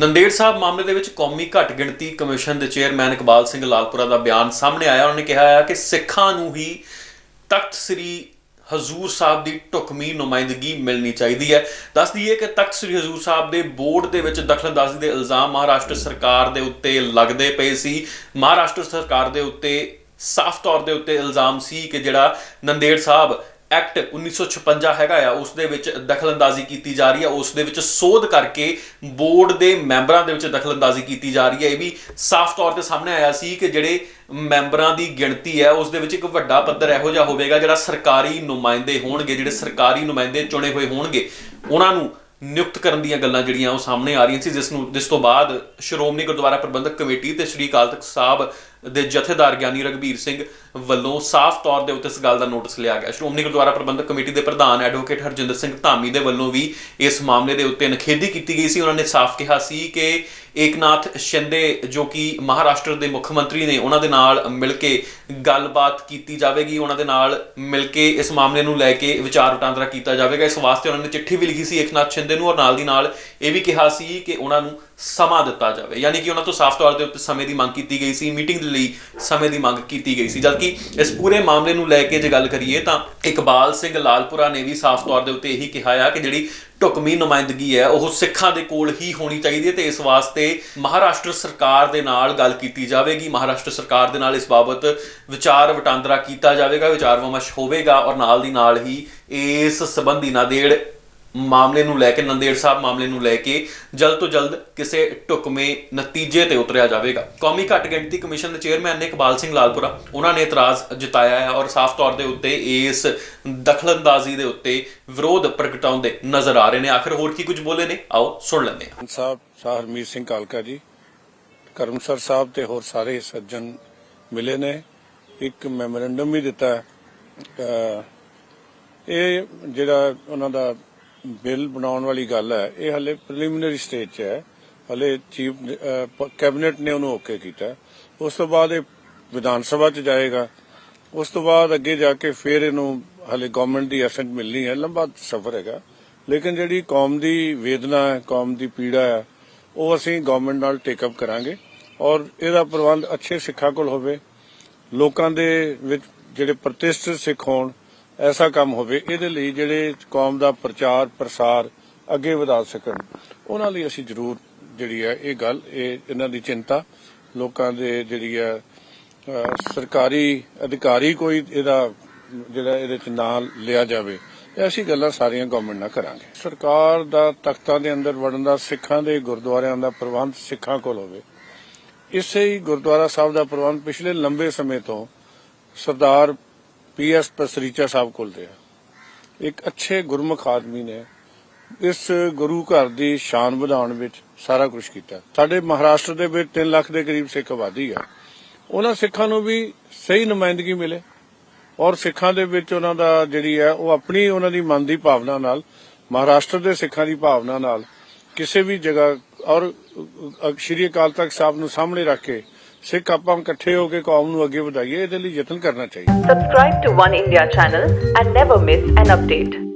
ਨੰਦੇੜ ਸਾਹਿਬ ਮਾਮਲੇ ਦੇ ਵਿੱਚ ਕੌਮੀ ਘੱਟ ਗਿਣਤੀ ਕਮਿਸ਼ਨ ਦੇ ਚੇਅਰਮੈਨ ਇਕਬਾਲ ਸਿੰਘ ਲਾਲਪੁਰਾ ਦਾ ਬਿਆਨ ਸਾਹਮਣੇ ਆਇਆ। ਉਹਨਾਂ ਨੇ ਕਿਹਾ ਹੈ ਕਿ ਸਿੱਖਾਂ ਨੂੰ ਹੀ ਤਖਤ ਸ੍ਰੀ ਹਜ਼ੂਰ ਸਾਹਿਬ ਦੀ ਢੁਕਮੀ ਨੁਮਾਇੰਦਗੀ ਮਿਲਣੀ ਚਾਹੀਦੀ ਹੈ। ਦੱਸ ਦਈਏ ਕਿ ਤਖਤ ਸ੍ਰੀ ਹਜ਼ੂਰ ਸਾਹਿਬ ਦੇ ਬੋਰਡ ਦੇ ਵਿੱਚ ਦਖਲਅੰਦਾਜ਼ੀ ਦੇ ਇਲਜ਼ਾਮ ਮਹਾਰਾਸ਼ਟਰ ਸਰਕਾਰ ਦੇ ਉੱਤੇ ਲੱਗਦੇ ਪਏ ਸੀ। ਮਹਾਰਾਸ਼ਟਰ ਸਰਕਾਰ ਦੇ ਉੱਤੇ ਸਾਫ਼ ਤੌਰ ਦੇ ਉੱਤੇ ਇਲਜ਼ਾਮ ਸੀ ਕਿ ਜਿਹੜਾ ਨੰਦੇੜ ਸਾਹਿਬ ਐਕਟ 1956 ਹੈਗਾ ਆ, ਉਸ ਦੇ ਵਿੱਚ ਦਖਲਅੰਦਾਜ਼ੀ ਕੀਤੀ ਜਾ ਰਹੀ ਹੈ ਉਸ ਦੇ ਵਿੱਚ ਸੋਧ ਕਰਕੇ ਬੋਰਡ ਦੇ ਮੈਂਬਰਾਂ ਦੇ ਵਿੱਚ ਦਖਲਅੰਦਾਜ਼ੀ ਕੀਤੀ ਜਾ ਰਹੀ ਹੈ ਇਹ ਵੀ ਸਾਫ਼ ਤੌਰ ਤੇ ਸਾਹਮਣੇ ਆਇਆ ਸੀ ਕਿ ਜਿਹੜੇ ਮੈਂਬਰਾਂ ਦੀ ਗਿਣਤੀ ਹੈ ਉਸ ਦੇ ਵਿੱਚ ਇੱਕ ਵੱਡਾ ਪੱਧਰ ਇਹੋ ਜਿਹਾ ਹੋਵੇਗਾ ਜਿਹੜਾ ਸਰਕਾਰੀ ਨੁਮਾਇੰਦੇ ਹੋਣਗੇ, ਜਿਹੜੇ ਸਰਕਾਰੀ ਨੁਮਾਇੰਦੇ ਚੁਣੇ ਹੋਏ ਹੋਣਗੇ। ਉਹਨਾਂ ਨੂੰ ਨਿਯੁਕਤ ਕਰਨ ਦੀਆਂ ਗੱਲਾਂ ਜਿਹੜੀਆਂ ਉਹ ਸਾਹਮਣੇ ਆ ਰਹੀਆਂ ਸੀ, ਜਿਸ ਨੂੰ, ਜਿਸ ਤੋਂ ਬਾਅਦ ਸ਼੍ਰੋਮਣੀ ਗੁਰਦੁਆਰਾ ਪ੍ਰਬੰਧਕ ਕਮੇਟੀ ਤੇ ਸ੍ਰੀ ਅਕਾਲ ਤਖਤ ਸਾਹਿਬ ਦੇ ਜਥੇਦਾਰ ਗਿਆਨੀ ਰਗਵੀਰ ਸਿੰਘ ਵੱਲੋਂ ਸਾਫ਼ ਤੌਰ ਦੇ ਉੱਤੇ ਇਸ ਗੱਲ ਦਾ ਨੋਟਿਸ ਲਿਆ ਗਿਆ। ਸ਼੍ਰੋਮਣੀ ਗੁਰਦੁਆਰਾ ਪ੍ਰਬੰਧਕ ਕਮੇਟੀ ਦੇ ਪ੍ਰਧਾਨ ਐਡਵੋਕੇਟ ਹਰਜਿੰਦਰ ਸਿੰਘ ਧਾਮੀ ਦੇ ਵੱਲੋਂ ਵੀ ਇਸ ਮਾਮਲੇ ਦੇ ਉੱਤੇ ਨਖੇਦੀ ਕੀਤੀ ਗਈ ਸੀ। ਉਹਨਾਂ ਨੇ ਸਾਫ਼ ਕਿਹਾ ਸੀ ਕਿ ਏਕਨਾਥ ਸ਼ਿੰਦੇ, ਜੋ ਕਿ ਮਹਾਰਾਸ਼ਟਰ ਦੇ ਮੁੱਖ ਮੰਤਰੀ ਨੇ, ਉਹਨਾਂ ਦੇ ਨਾਲ ਮਿਲ ਕੇ ਗੱਲਬਾਤ ਕੀਤੀ ਜਾਵੇਗੀ। ਉਹਨਾਂ ਦੇ ਨਾਲ ਮਿਲ ਕੇ ਇਸ ਮਾਮਲੇ ਨੂੰ ਲੈ ਕੇ ਵਿਚਾਰ ਵਟਾਂਦਰਾ ਕੀਤਾ ਜਾਵੇਗਾ। ਇਸ ਵਾਸਤੇ ਉਹਨਾਂ ਨੇ ਚਿੱਠੀ ਵੀ ਲਿਖੀ ਸੀ ਏਕਨਾਥ ਸ਼ਿੰਦੇ ਨੂੰ ਔਰ ਨਾਲ ਦੀ ਨਾਲ ਇਹ ਵੀ ਕਿਹਾ ਸੀ ਕਿ ਉਹਨਾਂ ਨੂੰ ਸਮਾਂ ਦਿੱਤਾ ਜਾਵੇ। ਯਾਨੀ ਕਿ ਉਹਨਾਂ ਤੋਂ ਸਾਫ਼ ਤੌਰ ਦੇ ਉੱਤੇ ਸਮੇਂ ਦੀ ਮੰਗ ਕੀਤੀ ਗਈ ਸੀ ਮੀਟਿੰਗ ਦੇ ਲਈ ਸਮੇਂ ਦੀ ਮੰਗ ਕੀਤੀ ਗਈ ਸੀ। ਜਦਕਿ ਇਸ ਪੂਰੇ ਮਾਮਲੇ ਨੂੰ ਲੈ ਕੇ ਜੇ ਗੱਲ ਕਰੀਏ ਤਾਂ ਇਕਬਾਲ ਸਿੰਘ ਲਾਲਪੁਰਾ ਨੇ ਵੀ ਸਾਫ਼ ਤੌਰ ਦੇ ਉੱਤੇ ਇਹੀ ਕਿਹਾ ਆ ਕਿ ਜਿਹੜੀ ਢੁਕਮੀ ਨੁਮਾਇੰਦਗੀ ਹੈ, ਉਹ ਸਿੱਖਾਂ ਦੇ ਕੋਲ ਹੀ ਹੋਣੀ ਚਾਹੀਦੀ ਹੈ ਤੇ ਇਸ ਵਾਸਤੇ ਮਹਾਰਾਸ਼ਟਰ ਸਰਕਾਰ ਦੇ ਨਾਲ ਗੱਲ ਕੀਤੀ ਜਾਵੇਗੀ। ਮਹਾਰਾਸ਼ਟਰ ਸਰਕਾਰ ਦੇ ਨਾਲ ਇਸ ਬਾਬਤ ਵਿਚਾਰ ਵਟਾਂਦਰਾ ਕੀਤਾ ਜਾਵੇਗਾ, ਵਿਚਾਰ ਵਿਮਰਸ਼ ਹੋਵੇਗਾ ਔਰ ਨਾਲ ਦੀ ਨਾਲ ਹੀ ਇਸ ਸੰਬੰਧੀ ਨਾਦੇੜ ਮਾਮਲੇ ਨੂੰ ਲੈ ਕੇ, ਨੰਦੇੜ ਸਾਹਿਬ ਮਾਮਲੇ ਨੂੰ ਲੈ ਕੇ ਜਲਦ ਤੋਂ ਜਲਦ ਕਿਸੇ ਢੁਕਵੇਂ ਨਤੀਜੇ ਤੇ ਉਤਰਿਆ ਜਾਵੇਗਾ। ਕੌਮੀ ਘੱਟ ਗਿਣਤੀ ਕਮਿਸ਼ਨ ਦੇ ਚੇਅਰਮੈਨ ਨੇ ਇਕਬਾਲ ਸਿੰਘ ਲਾਲਪੁਰਾ, ਉਹਨਾਂ ਨੇ ਇਤਰਾਜ਼ ਜਤਾਇਆ ਹੈ ਔਰ ਸਾਫ਼ ਤੌਰ ਦੇ ਉੱਤੇ ਇਸ ਦਖਲਅੰਦਾਜ਼ੀ ਦੇ ਉੱਤੇ ਵਿਰੋਧ ਪ੍ਰਗਟਾਉਂਦੇ ਨਜ਼ਰ ਆ ਰਹੇ ਨੇ। ਆਖਰ ਹੋਰ ਕੀ ਕੁਝ ਬੋਲੇ ਨੇ? ਆਓ ਸੁਣ ਲੈਂਦੇ ਹਾਂ। ਸਾਹਿਬ, ਸ਼ਾਹ ਹਰਮੀਤ ਸਿੰਘ ਕਾਲਕਾ ਜੀ, ਕਰਮਸਰ ਸਾਹਿਬ ਤੇ ਹੋਰ ਸਾਰੇ ਸੱਜਣ ਮਿਲੇ ਨੇ। ਇੱਕ ਮੈਮੋਰੈਂਡਮ ਵੀ ਦਿੱਤਾ ਇਹ ਜਿਹੜਾ ਉਹਨਾਂ ਦਾ ਬਿੱਲ ਬਣਾਉਣ ਵਾਲੀ ਗੱਲ ਹੈ, ਇਹ ਹਲੇ ਪ੍ਰੀਲਿਮਿਨਰੀ ਸਟੇਜ 'ਚ ਹੈ। ਹਲੇ ਚੀਫ ਕੈਬਨਿਟ ਨੇ ਉਹਨੂੰ ਓਕੇ ਕੀਤਾ ਉਸ ਤੋਂ ਬਾਅਦ ਇਹ ਵਿਧਾਨ ਸਭਾ 'ਚ ਜਾਏਗਾ। ਉਸ ਤੋਂ ਬਾਅਦ ਅੱਗੇ ਜਾ ਕੇ ਫਿਰ ਇਹਨੂੰ ਹਲੇ ਗਵਰਨਮੈਂਟ ਦੀ ਅਸੈਂਟ ਮਿਲਣੀ ਹੈ। ਲੰਬਾ ਸਫ਼ਰ ਹੈਗਾ। ਲੇਕਿਨ ਜਿਹੜੀ ਕੌਮ ਦੀ ਵੇਦਨਾ ਹੈ, ਕੌਮ ਦੀ ਪੀੜਾ ਹੈ, ਉਹ ਅਸੀਂ ਗਵਰਨਮੈਂਟ ਨਾਲ ਟੇਕ ਅਪ ਕਰਾਂਗੇ। ਔਰ ਇਹਦਾ ਪ੍ਰਬੰਧ ਅੱਛੇ ਸਿੱਖਾਂ ਕੋਲ ਹੋਵੇ। ਲੋਕਾਂ ਦੇ ਵਿੱਚ ਜਿਹੜੇ ਪ੍ਰਤਿਸ਼ਠਿਤ ਸਿੱਖ ਹੋਣ ਐਸਾ ਕੰਮ ਹੋਵੇ, ਇਹਦੇ ਲਈ ਜਿਹੜੇ ਕੌਮ ਦਾ ਪ੍ਰਚਾਰ, ਪ੍ਰਸਾਰ ਅੱਗੇ ਵਧਾ ਸਕਣ, ਉਹਨਾਂ ਲਈ ਅਸੀਂ ਜ਼ਰੂਰ ਜਿਹੜੀ ਹੈ ਇਹ ਗੱਲ, ਇਹ ਇਹਨਾਂ ਦੀ ਚਿੰਤਾ, ਲੋਕਾਂ ਦੇ ਜਿਹੜੀ ਹੈ ਸਰਕਾਰੀ ਅਧਿਕਾਰੀ ਕੋਈ ਇਹਦਾ ਜਿਹੜਾ ਇਹਦੇ ਚ ਨਾਂ ਲਿਆ ਜਾਵੇ, ਐਸੀ ਗੱਲਾਂ ਸਾਰੀਆਂ ਗਵਰਨਮੈਂਟ ਨਾਲ ਕਰਾਂਗੇ। ਸਰਕਾਰ ਦਾ ਤਖਤਾਂ ਦੇ ਅੰਦਰ ਵੜਨ ਦਾ, ਸਿੱਖਾਂ ਦੇ ਗੁਰਦੁਆਰਿਆਂ ਦਾ ਪ੍ਰਬੰਧ ਸਿੱਖਾਂ ਕੋਲ ਹੋਵੇ, ਇਸੇ ਹੀ ਗੁਰਦੁਆਰਾ ਸਾਹਿਬ ਦਾ ਪ੍ਰਬੰਧ ਪਿਛਲੇ ਲੰਬੇ ਸਮੇਂ ਤੋਂ ਸਰਦਾਰ ਪੀ ਪਸਰੀਚਾ ਸਾਹਿਬ ਕੋਲ ਰਿਹਾ ਇੱਕ ਅੱਛੇ ਗੁਰਮੁਖ ਆਦਮੀ ਨੇ ਇਸ ਗੁਰੂ ਘਰ ਦੀ ਸ਼ਾਨ ਵਧਾਉਣ ਵਿੱਚ ਸਾਰਾ ਕੁਝ ਕੀਤਾ। ਸਾਡੇ ਮਹਾਰਾਸ਼ਟਰ ਦੇ ਵਿੱਚ 3 ਲੱਖ ਦੇ ਕਰੀਬ ਸਿੱਖ ਆਬਾਦੀ ਹੈ ਉਹਨਾਂ ਸਿੱਖਾਂ ਨੂੰ ਵੀ ਸਹੀ ਨੁਮਾਇੰਦਗੀ ਮਿਲੇ ਔਰ ਸਿੱਖਾਂ ਦੇ ਵਿੱਚ ਉਹਨਾਂ ਦਾ ਜਿਹੜੀ ਹੈ ਉਹ ਆਪਣੀ ਉਹਨਾਂ ਦੀ ਮਨ ਦੀ ਭਾਵਨਾ ਨਾਲ, ਮਹਾਰਾਸ਼ਟਰ ਦੇ ਸਿੱਖਾਂ ਦੀ ਭਾਵਨਾ ਨਾਲ ਕਿਸੇ ਵੀ ਜਗ੍ਹਾ ਔਰ ਸ਼੍ਰੀ ਅਕਾਲ ਤਖਤ ਸਾਹਿਬ ਨੂੰ ਸਾਹਮਣੇ ਰੱਖ ਕੇ ਸਿੱਖ ਆਪਾਂ ਇਕੱਠੇ ਹੋ ਕੇ ਕੌਮ ਨੂੰ ਅੱਗੇ ਵਧਾਈਏ ਇਹਦੇ ਲਈ ਯਤਨ ਕਰਨਾ ਚਾਹੀਦਾ subscribe to one India channel and never miss an update